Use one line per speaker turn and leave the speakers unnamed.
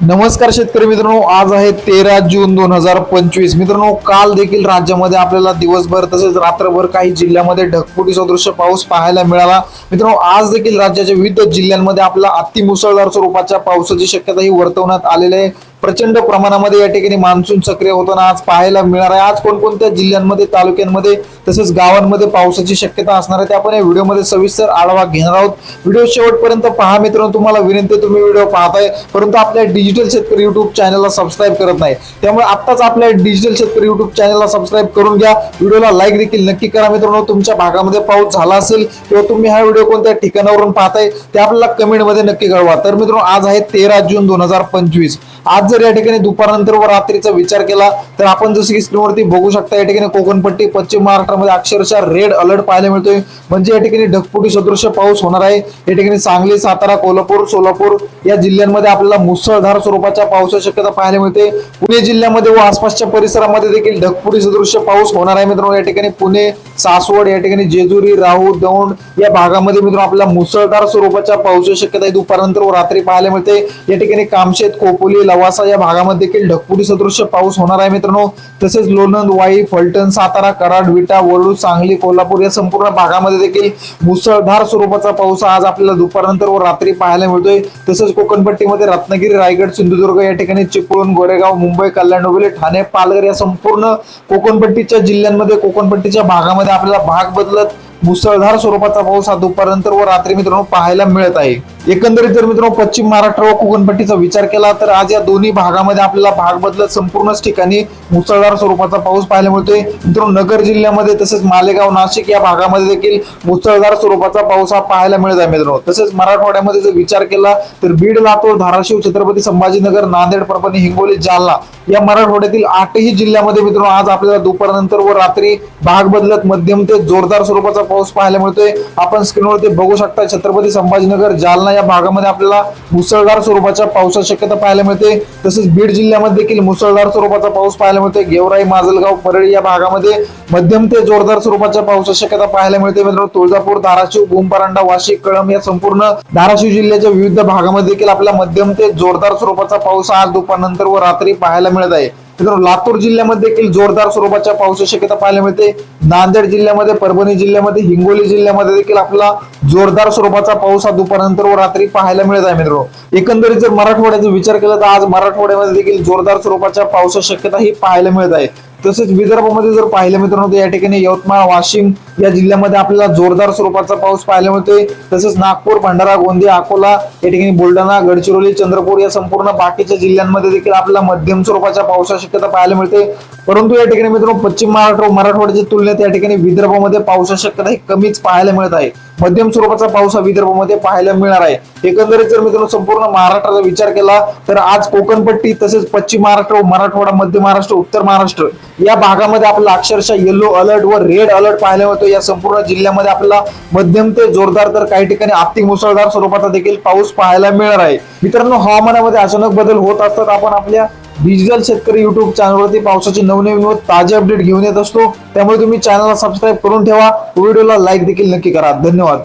नमस्कार शेतकरी मित्रांनो आज आहे तेरा जून दोन हजार पंचवीस. मित्रांनो काल देखील राज्यामध्ये आपल्याला दिवसभर तसेच रात्रभर काही जिल्ह्यामध्ये ढगफुटी सदृश्य पाऊस पाहायला मिळाला. मित्रांनो आज देखील राज्याच्या विविध जिल्ह्यांमध्ये आपला अतिमुसळधार स्वरूपाच्या पावसाची शक्यता ही वर्तवण्यात आलेली आहे. प्रचंड प्रमाणामध्ये या ठिकाणी मान्सून सक्रिय होताना आज पाहायला मिळणार आहे. आज कोणकोणत्या जिल्ह्यांमध्ये तालुक्यांमध्ये तसेच गावांमध्ये पावसाची शक्यता असणार आहे ते आपण या व्हिडिओमध्ये सविस्तर आढावा घेणार आहोत. व्हिडिओ शेवटपर्यंत पहा मित्रांनो तुम्हाला विनंती तुम्ही व्हिडिओ पाहताय. परंतु आपल्या डिजिटल शेतकरी युट्यूब चॅनलला सबस्क्राईब करत नाही. त्यामुळे आत्ताच आपल्या डिजिटल शेतकरी युट्यूब चॅनलला सबस्क्राईब करून घ्या. व्हिडिओला लाईक देखील नक्की करा मित्रांनो. तुमच्या भागामध्ये पाऊस झाला असेल किंवा तुम्ही हा व्हिडिओ कोणत्या ठिकाणावरून पाहताय ते आपल्याला कमेंटमध्ये नक्की कळवा. तर मित्रांनो आज आहे तेरा जून दोन हजार पंचवीस. आज जर या ठिकाणी दुपारनंतर व रात्रीचा विचार केला तर आपण जसं की स्क्रीनवरती बघू शकता या ठिकाणी कोकणपट्टी पश्चिम महाराष्ट्रामध्ये अक्षरशः रेड अलर्ट पाहायला मिळतोय. म्हणजे या ठिकाणी ढगपुटी सदृश्य पाऊस होणार आहे. या ठिकाणी सांगली सातारा कोल्हापूर सोलापूर या जिल्ह्यांमध्ये आपल्याला मुसळधार स्वरूपाच्या पावसाची शक्यता पाहायला मिळते. पुणे जिल्ह्यामध्ये व आसपासच्या परिसरामध्ये देखील ढगफुटी सदृश्य पाऊस होणार आहे मित्रांनो. या ठिकाणी पुणे सासवड या ठिकाणी जेजुरी राहू दौंड या भागामध्ये मित्रांनो आपल्याला मुसळधार स्वरूपाच्या पावसाची शक्यता आहे. दुपारनंतर व रात्री पाहायला मिळते. या ठिकाणी कामशेत खोपोली लवासा या भागामध्ये देखील ढगफुटी सदृश्य पाऊस होणार आहे मित्रांनो. तसेच लोणंद वाई फलटण सातारा कराड विटा वळू सांगली कोल्हापूर या संपूर्ण भागामध्ये देखील मुसळधार स्वरूपाचा पाऊस आज आपल्याला दुपारनंतर व रात्री पाहायला मिळतोय. तसेच कोकणपट्टीमध्ये रत्नागिरी रायगड सिंधुदुर्ग या ठिकाणी चिपळूण गोरेगाव मुंबई कल्याण डोंबिवली ठाणे पालघर या संपूर्ण कोकणपट्टीच्या जिल्ह्यांमध्ये कोकणपट्टीच्या भागामध्ये आपल्याला भाग बदलत मुसळधार स्वरूपाचा पाऊस हा दुपारनंतर व रात्री मित्रांनो पाहायला मिळत आहे. एकंदरीत जर मित्रांनो पश्चिम महाराष्ट्र व कोकणपट्टीचा विचार केला तर आज या दोन्ही भागामध्ये आपल्याला भाग बदलत संपूर्णच ठिकाणी मुसळधार स्वरूपाचा पाऊस पाहायला मिळतोय. मित्रांनो नगर जिल्ह्यामध्ये तसेच मालेगाव नाशिक या भागामध्ये देखील मुसळधार स्वरूपाचा पाऊस हा पाहायला मिळत आहे मित्रांनो. तसेच मराठवाड्यामध्ये जर विचार केला तर बीड लातूर धाराशिव छत्रपती संभाजीनगर नांदेड परभणी हिंगोली जालना या मराठवाड्यातील आठही जिल्ह्यामध्ये मित्रांनो आज आपल्याला दुपारनंतर व रात्री भाग बदलत मध्यम ते जोरदार स्वरूपाचा पाऊस पाहायला मिळतोय. आपण स्क्रीनवरती बघू शकता छत्रपती संभाजीनगर जालना या भागामध्ये आपल्याला मुसळधार स्वरूपाच्या पावसाची शक्यता पाहायला मिळते. तसेच बीड जिल्ह्यामध्ये देखील मुसळधार स्वरूपाचा पाऊस पाहायला मिळतोय. गेवराई माजलगाव परळी या भागामध्ये मध्यम ते जोरदार स्वरूपाच्या पावसाची शक्यता पाहायला मिळते. मित्रांनो तुळजापूर धाराशिव भूमपरांडा वाशिक कळम या संपूर्ण धाराशिव जिल्ह्याच्या विविध भागामध्ये देखील आपल्याला मध्यम ते जोरदार स्वरूपाचा पाऊस आज दुपारनंतर व रात्री पाहायला मिळत आहे. मित्रांनो लातूर जिल्ह्यामध्ये देखील जोरदार स्वरूपाच्या पावसाची शक्यता पाहायला मिळते. नांदेड जिल्ह्यामध्ये परभणी जिल्ह्यामध्ये हिंगोली जिल्ह्यामध्ये देखील आपला जोरदार स्वरूपाचा पाऊस हा दुपारनंतर व रात्री पाहायला मिळत आहे मित्रांनो. एकंदरीत जर मराठवाड्याचा विचार केला तर आज मराठवाड्यामध्ये देखील जोरदार स्वरूपाच्या पावसाची शक्यता ही पाहायला मिळत आहे. तसेच विदर्भामध्ये जर पाहिलं मित्रांनो तर या ठिकाणी यवतमाळ वाशिम या जिल्ह्यामध्ये आपल्याला जोरदार स्वरूपाचा पाऊस पाहायला मिळतोय. तसेच नागपूर भंडारा गोंदिया अकोला या ठिकाणी बुलढाणा गडचिरोली चंद्रपूर या संपूर्ण बाकीच्या जिल्ह्यांमध्ये देखील आपल्याला मध्यम स्वरूपाच्या पावसाची शक्यता पाहायला मिळते. परंतु या ठिकाणी मित्रांनो पश्चिम महाराष्ट्र व मराठवाड्याच्या तुलनेत या ठिकाणी विदर्भामध्ये पावसाची शक्यता ही कमीच पाहायला मिळत आहे. मध्यम स्वरूपाचा पाऊस हा विदर्भामध्ये पाहायला मिळणार आहे. एकंदरीत जर मित्रांनो संपूर्ण महाराष्ट्राचा विचार केला तर आज कोकणपट्टी तसेच पश्चिम महाराष्ट्र व मराठवाडा मध्य महाराष्ट्र उत्तर महाराष्ट्र या भागामध्ये आपल्याला अक्षरशः येलो अलर्ट व रेड अलर्ट पाहायला मिळतो या संपूर्ण जिल्ह्यामध्ये आपल्याला मध्यम ते जोरदार तर काही ठिकाणी आर्थिक मुसळधार स्वरूपाचा देखील पाऊस पाहायला मिळणार आहे. मित्रांनो हवामानामध्ये अचानक बदल होत असतात. आपण आपल्या डिजिटल शेतकरी युट्यूब चॅनलवरती पावसाचे नवनवीन व ताजे अपडेट घेऊन येत असतो. त्यामुळे तुम्ही चॅनलला सबस्क्राईब करून ठेवा. व्हिडिओला लाईक देखील नक्की करा. धन्यवाद.